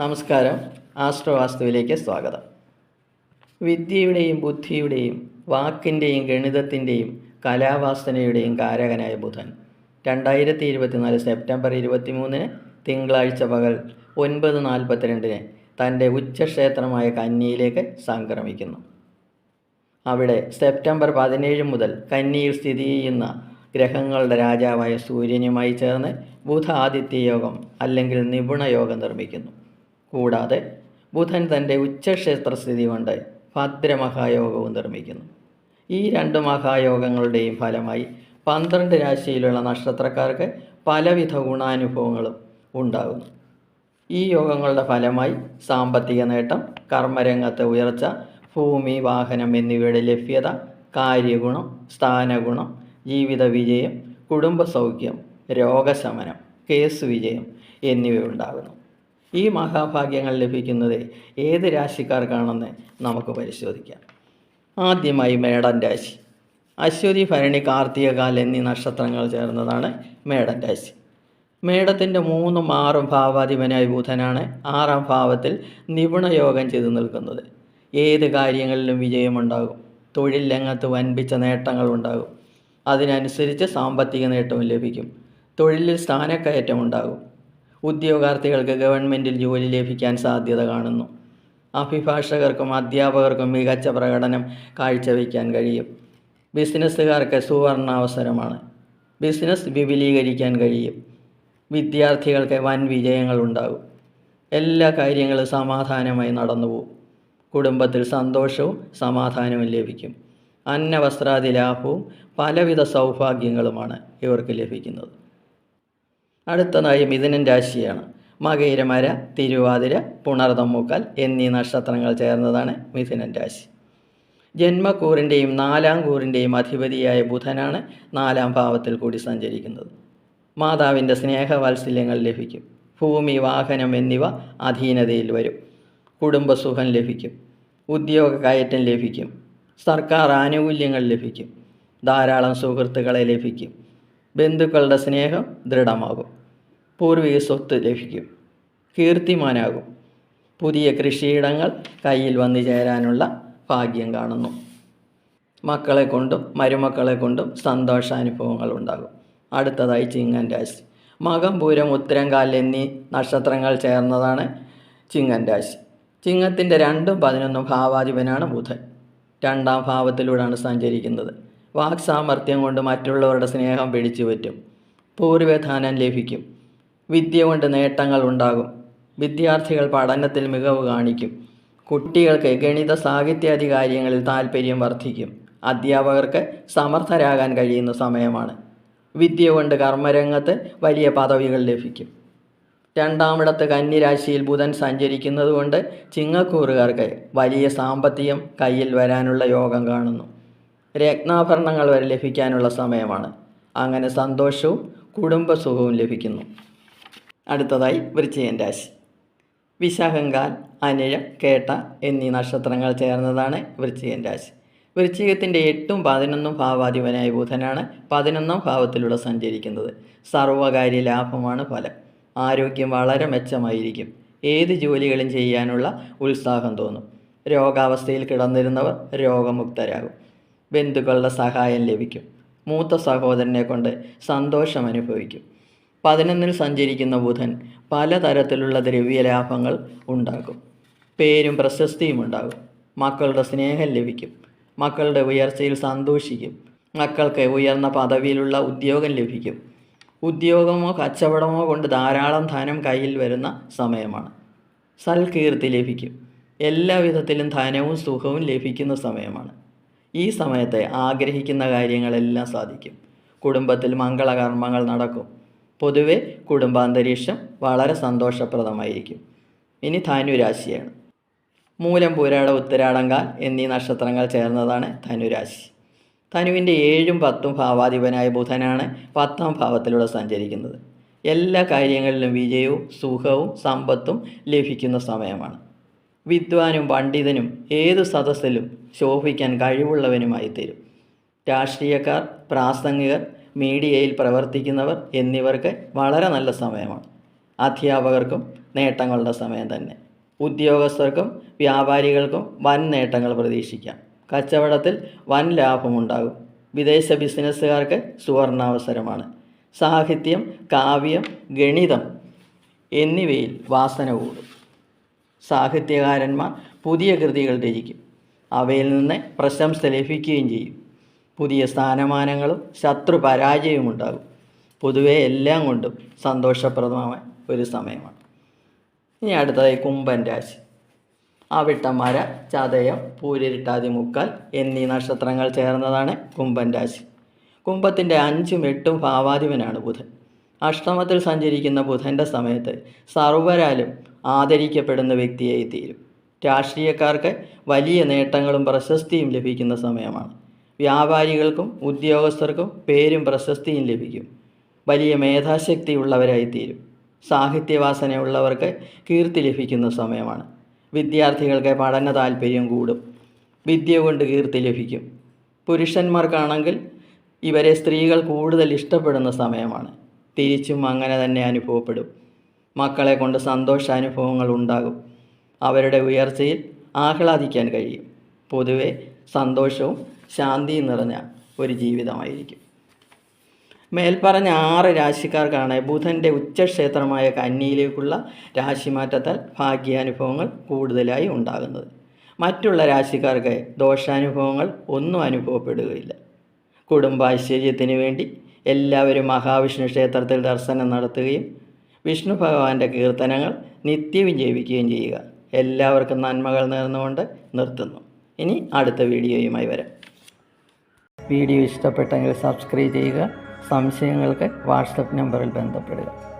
നമസ്കാരം. ആസ്ട്രോവാസ്തുവിലേക്ക് സ്വാഗതം. വിദ്യയുടെയും ബുദ്ധിയുടെയും വാക്കിന്റെയും ഗണിതത്തിന്റെയും കലാവാസനയുടെയും കാരകനായ ബുധൻ രണ്ടായിരത്തി ഇരുപത്തിനാല് സെപ്റ്റംബർ ഇരുപത്തിമൂന്നിന് തിങ്കളാഴ്ച പകൽ ഒൻപത് നാൽപ്പത്തിരണ്ടിന് തന്റെ ഉച്ചക്ഷേത്രമായ കന്നിയിലേക്ക് സംക്രമിക്കുന്നു. അവിടെ സെപ്റ്റംബർ പതിനേഴ് മുതൽ കന്നിയിൽ സ്ഥിതി ചെയ്യുന്ന ഗ്രഹങ്ങളുടെ രാജാവായ സൂര്യനുമായി ചേർന്ന് ബുധ ആദിത്യ യോഗം അല്ലെങ്കിൽ നിപുണ യോഗം നിർമ്മിക്കുന്നു. കൂടാതെ ബുധൻ തന്റെ ഉച്ചക്ഷേത്ര സ്ഥിതി കൊണ്ട് ഭദ്രമഹായോഗവും നിർമ്മിക്കുന്നു. ഈ രണ്ട് മഹായോഗങ്ങളുടെയും ഫലമായി പന്ത്രണ്ട് രാശിയിലുള്ള നക്ഷത്രക്കാർക്ക് പലവിധ ഗുണാനുഭവങ്ങളും ഉണ്ടാകുന്നു. ഈ യോഗങ്ങളുടെ ഫലമായി സാമ്പത്തിക നേട്ടം കർമ്മരംഗത്തെ ഉയർച്ച ഭൂമി വാഹനം എന്നിവയുടെ ലഭ്യത കാര്യഗുണം സ്ഥാനഗുണം ജീവിത വിജയം കുടുംബസൗഖ്യം രോഗശമനം കേസ് വിജയം എന്നിവ ഉണ്ടാകുന്നു ഈ മഹാഭാഗ്യങ്ങൾ ലഭിക്കുന്നത് ഏത് രാശിക്കാർക്കാണെന്ന് നമുക്ക് പരിശോധിക്കാം. ആദ്യമായി മേടൻ രാശി. അശ്വതി ഭരണി കാർത്തികകാൽ എന്നീ നക്ഷത്രങ്ങൾ ചേർന്നതാണ് മേടൻ രാശി. മേടത്തിന്റെ മൂന്നും ആറും ഭാവാധിപനായ ബുധനാണ് ആറാം ഭാവത്തിൽ നിപുണയോഗം ചെയ്തു നിൽക്കുന്നത്. ഏത് കാര്യങ്ങളിലും വിജയമുണ്ടാകും. തൊഴിൽ രംഗത്ത് വൻപിച്ച നേട്ടങ്ങൾ ഉണ്ടാകും. അതിനനുസരിച്ച് സാമ്പത്തിക നേട്ടവും ലഭിക്കും. തൊഴിലിൽ സ്ഥാനക്കയറ്റം ഉണ്ടാകും ഉദ്യോഗാർത്ഥികൾക്ക് ഗവൺമെന്റിൽ ജോലി ലഭിക്കാൻ സാധ്യത കാണുന്നു. അഭിഭാഷകർക്കും അധ്യാപകർക്കും മികച്ച പ്രകടനം കാഴ്ചവെക്കാൻ കഴിയും. ബിസിനസ്സുകാർക്ക് സുവർണാവസരമാണ്. ബിസിനസ് വിപുലീകരിക്കാൻ കഴിയും. വിദ്യാർത്ഥികൾക്ക് വൻ വിജയങ്ങൾ ഉണ്ടാകും. എല്ലാ കാര്യങ്ങളും സമാധാനമായി നടന്നു പോകും കുടുംബത്തിൽ സന്തോഷവും സമാധാനവും ലഭിക്കും. അന്നവസ്ത്രാതി ലാഭവും പലവിധ സൗഭാഗ്യങ്ങളുമാണ് ഇവർക്ക് ലഭിക്കുന്നത്. അടുത്തതായി മിഥുനൻ രാശിയാണ്. മകയിരമര തിരുവാതിര പുണർതമ്മൂക്കൽ എന്നീ നക്ഷത്രങ്ങൾ ചേർന്നതാണ് മിഥുനൻ രാശി. ജന്മക്കൂറിന്റെയും നാലാം കൂറിന്റെയും അധിപതിയായ ബുധനാണ് നാലാം ഭാവത്തിൽ കൂടി സഞ്ചരിക്കുന്നത്. മാതാവിന്റെ സ്നേഹവാത്സല്യങ്ങൾ ലഭിക്കും. ഭൂമി വാഹനം എന്നിവ അധീനതയിൽ വരും. കുടുംബസുഖം ലഭിക്കും. ഉദ്യോഗ കയറ്റം ലഭിക്കും. സർക്കാർ ആനുകൂല്യങ്ങൾ ലഭിക്കും. ധാരാളം സുഹൃത്തുക്കളെ ലഭിക്കും. ബന്ധുക്കളുടെ സ്നേഹം ദൃഢമാകും. പൂർവിക സ്വത്ത് ലഭിക്കും. കീർത്തിമാനാകും. പുതിയ കൃഷിയിടങ്ങൾ കയ്യിൽ വന്നു ചേരാനുള്ള ഭാഗ്യം കാണുന്നു. മക്കളെ കൊണ്ടും മരുമക്കളെ കൊണ്ടും സന്തോഷാനുഭവങ്ങൾ ഉണ്ടാകും. അടുത്തതായി ചിങ്ങൻ രാശി. മകം പൂരം ഉത്തരങ്കാൽ എന്നീ നക്ഷത്രങ്ങൾ ചേർന്നതാണ് ചിങ്ങൻ രാശി. ചിങ്ങത്തിന്റെ രണ്ടും പതിനൊന്നും ഭാവാധിപനാണ് ബുധൻ. രണ്ടാം ഭാവത്തിലൂടെയാണ് സഞ്ചരിക്കുന്നത്. വാക് സാമർഥ്യം കൊണ്ട് മറ്റുള്ളവരുടെ സ്നേഹം പിടിച്ചു പറ്റും. പൂർവധാനം ലഭിക്കും. വിദ്യ കൊണ്ട് നേട്ടങ്ങൾ ഉണ്ടാകും. വിദ്യാർത്ഥികൾ പഠനത്തിൽ മികവ് കാണിക്കും. കുട്ടികൾക്ക് ഗണിത സാഹിത്യാദി കാര്യങ്ങളിൽ താല്പര്യം വർദ്ധിക്കും. അധ്യാപകർക്ക് സമർത്ഥരാകാൻ കഴിയുന്ന സമയമാണ്. വിദ്യ കൊണ്ട് കർമ്മരംഗത്ത് വലിയ പദവികൾ ലഭിക്കും. രണ്ടാമിടത്ത് കന്നിരാശിയിൽ ബുധൻ സഞ്ചരിക്കുന്നതുകൊണ്ട് ചിങ്ങക്കൂറുകാർക്ക് വലിയ സാമ്പത്തികം കയ്യിൽ വരാനുള്ള യോഗം കാണുന്നു. രത്നാഭരണങ്ങൾ വരെ ലഭിക്കാനുള്ള സമയമാണ്. അങ്ങനെ സന്തോഷവും കുടുംബസുഖവും ലഭിക്കുന്നു. അടുത്തതായി വൃശ്ചികൻ രാശി. വിശാഖങ്കാൽ അനിഴം കേട്ട എന്നീ നക്ഷത്രങ്ങൾ ചേർന്നതാണ് വൃശ്ചികൻ രാശി. വൃശ്ചികത്തിന്റെ എട്ടും പതിനൊന്നും ഭാവാധിപനായ ബുധനാണ് പതിനൊന്നാം ഭാവത്തിലൂടെ സഞ്ചരിക്കുന്നത്. സർവകാര്യ ലാഭമാണ് ഫലം. ആരോഗ്യം വളരെ മെച്ചമായിരിക്കും. ഏത് ജോലികളും ചെയ്യാനുള്ള ഉത്സാഹം തോന്നും. രോഗാവസ്ഥയിൽ കിടന്നിരുന്നവർ രോഗമുക്തരാകും. ബന്ധുക്കളുടെ സഹായം ലഭിക്കും. മൂത്ത സഹോദരനെ കൊണ്ട് സന്തോഷം അനുഭവിക്കും. പതിനൊന്നിൽ സഞ്ചരിക്കുന്ന ബുധൻ പലതരത്തിലുള്ള ദ്രവ്യലാഭങ്ങൾ ഉണ്ടാകും പേരും പ്രശസ്തിയും ഉണ്ടാകും. മക്കളുടെ സ്നേഹം ലഭിക്കും. മക്കളുടെ ഉയർച്ചയിൽ സന്തോഷിക്കും. മക്കൾക്ക് ഉയർന്ന പദവിയിലുള്ള ഉദ്യോഗം ലഭിക്കും. ഉദ്യോഗമോ കച്ചവടമോ കൊണ്ട് ധാരാളം ധനം കയ്യിൽ വരുന്ന സമയമാണ്. സൽകീർത്തി ലഭിക്കും. എല്ലാ വിധത്തിലും ധനവും സുഖവും ലഭിക്കുന്ന സമയമാണ്. ഈ സമയത്തെ ആഗ്രഹിക്കുന്ന കാര്യങ്ങളെല്ലാം സാധിക്കും. കുടുംബത്തിൽ മംഗളകർമ്മങ്ങൾ നടക്കും. പൊതുവെ കുടുംബാന്തരീക്ഷം വളരെ സന്തോഷപ്രദമായിരിക്കും. ഇനി ധനുരാശിയാണ്. മൂലം പൂരാട ഉത്തരാടങ്കാൽ എന്നീ നക്ഷത്രങ്ങൾ ചേർന്നതാണ് ധനുരാശി. ധനുവിന്റെ ഏഴും പത്തും ഭാവാധിപനായ ബുധനാണ് പത്താം ഭാവത്തിലൂടെ സഞ്ചരിക്കുന്നത്. എല്ലാ കാര്യങ്ങളിലും വിജയവും സുഖവും സമ്പത്തും ലഭിക്കുന്ന സമയമാണ്. വിദ്വാനും പണ്ഡിതനും ഏതു സദസ്സിലും ശോഭിക്കാൻ കഴിവുള്ളവനുമായി തീരും രാഷ്ട്രീയക്കാർ പ്രാസംഗികർ മീഡിയയിൽ പ്രവർത്തിക്കുന്നവർ എന്നിവർക്ക് വളരെ നല്ല സമയമാണ്. അധ്യാപകർക്കും നേട്ടങ്ങളുടെ സമയം തന്നെ. ഉദ്യോഗസ്ഥർക്കും വ്യാപാരികൾക്കും വൻ നേട്ടങ്ങൾ പ്രതീക്ഷിക്കാം. കച്ചവടത്തിൽ വൻ ലാഭമുണ്ടാകും. വിദേശ ബിസിനസ്സുകാർക്ക് സുവർണാവസരമാണ്. സാഹിത്യം കാവ്യം ഗണിതം എന്നിവയിൽ വാസന കൂടും. സാഹിത്യകാരന്മാർ പുതിയ കൃതികൾ രചിക്കും. അവയിൽ നിന്ന് പ്രശംസ ലഭിക്കുകയും ചെയ്യും. പുതിയ സ്ഥാനമാനങ്ങളും ശത്രു പരാജയവും ഉണ്ടാകും. പൊതുവെ എല്ലാം കൊണ്ടും സന്തോഷപ്രദമായ ഒരു സമയമാണ്. ഇനി അടുത്തതായി കുംഭൻ രാശി. അവിട്ടമര ചതയം പൂരിട്ടാതി മുക്കാൽ എന്നീ നക്ഷത്രങ്ങൾ ചേർന്നതാണ് കുംഭൻ രാശി. കുംഭത്തിന്റെ അഞ്ചും എട്ടും ഭാവാധിപനാണ് ബുധൻ. അഷ്ടമത്തിൽ സഞ്ചരിക്കുന്ന ബുധന്റെ സമയത്ത് സർവരാലും ആദരിക്കപ്പെടുന്ന വ്യക്തിയായി തീരും രാഷ്ട്രീയക്കാർക്ക് വലിയ നേട്ടങ്ങളും പ്രശസ്തിയും ലഭിക്കുന്ന സമയമാണ്. വ്യാപാരികൾക്കും ഉദ്യോഗസ്ഥർക്കും പേരും പ്രശസ്തിയും ലഭിക്കും. വലിയ മേധാശക്തിയുള്ളവരായി തീരും സാഹിത്യവാസനയുള്ളവർക്ക് കീർത്തി ലഭിക്കുന്ന സമയമാണ്. വിദ്യാർത്ഥികൾക്ക് പഠന താല്പര്യം കൂടും. വിദ്യ കൊണ്ട് കീർത്തി ലഭിക്കും. പുരുഷന്മാർക്കാണെങ്കിൽ ഇവരെ സ്ത്രീകൾ കൂടുതൽ ഇഷ്ടപ്പെടുന്ന സമയമാണ്. തിരിച്ചും അങ്ങനെ തന്നെ അനുഭവപ്പെടും. മക്കളെ കൊണ്ട് സന്തോഷാനുഭവങ്ങൾ ഉണ്ടാകും. അവരുടെ ഉയർച്ചയിൽ ആഹ്ലാദിക്കാൻ കഴിയും. പൊതുവെ സന്തോഷവും ശാന്തിയും നിറഞ്ഞ ഒരു ജീവിതമായിരിക്കും. മേൽപ്പറഞ്ഞ ആറ് രാശിക്കാർക്കാണ് ബുധന്റെ ഉച്ചക്ഷേത്രമായ കന്നിയിലേക്കുള്ള രാശിമാറ്റത്താൽ ഭാഗ്യാനുഭവങ്ങൾ കൂടുതലായി ഉണ്ടാകുന്നത്. മറ്റുള്ള രാശിക്കാർക്ക് ദോഷാനുഭവങ്ങൾ ഒന്നും അനുഭവപ്പെടുകയില്ല. കുടുംബാശ്ചര്യത്തിന് വേണ്ടി എല്ലാവരും മഹാവിഷ്ണു ക്ഷേത്രത്തിൽ ദർശനം നടത്തുകയും വിഷ്ണു ഭഗവാന്റെ കീർത്തനങ്ങൾ നിത്യവും ജപിക്കുകയും ചെയ്യുക. എല്ലാവർക്കും നന്മകൾ നേർന്നുകൊണ്ട് നിർത്തുന്നു. ഇനി അടുത്ത വീഡിയോയുമായി വരാം. വീഡിയോ ഇഷ്ടപ്പെട്ടെങ്കിൽ സബ്സ്ക്രൈബ് ചെയ്യുക. സംശയങ്ങൾക്ക് വാട്സപ്പ് നമ്പറിൽ ബന്ധപ്പെടുക.